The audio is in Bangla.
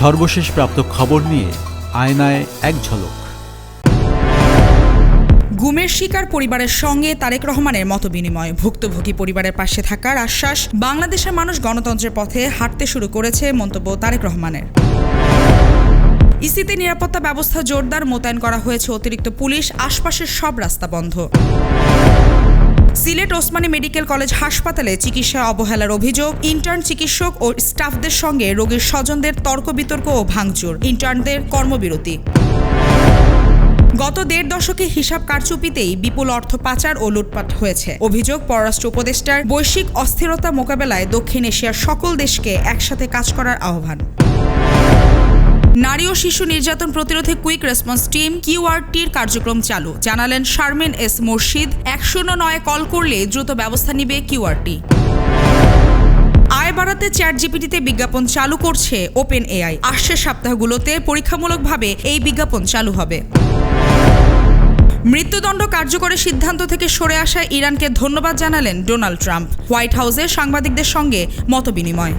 সর্বশেষ প্রাপ্ত খবর নিয়ে আয়নায় এক ঝলক। গুমের শিকার পরিবারের সঙ্গে তারেক রহমানের মতবিনিময়। ভুক্তভোগী পরিবারের পাশে থাকার আশ্বাস বাংলাদেশের মানুষ গণতন্ত্রের পথে হাঁটতে শুরু করেছে মন্তব্য তারেক রহমানের। ইসিতে নিরাপত্তা ব্যবস্থা জোরদার মোতায়েন করা হয়েছে অতিরিক্ত পুলিশ, আশপাশের সব রাস্তা বন্ধ। সিলেট ওসমানী মেডিকেল কলেজ হাসপাতালে চিকিৎসা অবহেলার অভিযোগ। ইন্টার্ন চিকিৎসক ও স্টাফদের সঙ্গে রোগীর স্বজনদের তর্ক বিতর্ক ও ভাঙচুর। ইন্টার্নদের কর্মবিরতি। গত দেড় দশকে হিসাব কারচুপিতেই বিপুল অর্থ পাচার ও লুটপাট হয়েছে। অভিযোগ, পররাষ্ট্র উপদেষ্টার বৈশ্বিক অস্থিরতা মোকাবেলায় দক্ষিণ এশিয়ার সকল দেশকে একসাথে কাজ করার আহ্বান। নারী ও শিশু নির্যাতন প্রতিরোধে কুইক রেসপন্স টিম কিউআরটির কার্যক্রম চালু। জানালেন শারমিন এস মুর্শিদ, এক শূন্য নয় কল করলে দ্রুত ব্যবস্থা নিবে কিউআরটি। আয় বাড়াতে চ্যাট জিপিটিতে বিজ্ঞাপন চালু করছে ওপেন এআই আসছে সপ্তাহগুলোতে পরীক্ষামূলকভাবে এই বিজ্ঞাপন চালু হবে। মৃত্যুদণ্ড কার্যকরের সিদ্ধান্ত থেকে সরে আসা ইরানকে ধন্যবাদ জানালেন ডোনাল্ড ট্রাম্প। হোয়াইট হাউসে সাংবাদিকদের সঙ্গে মতবিনিময়।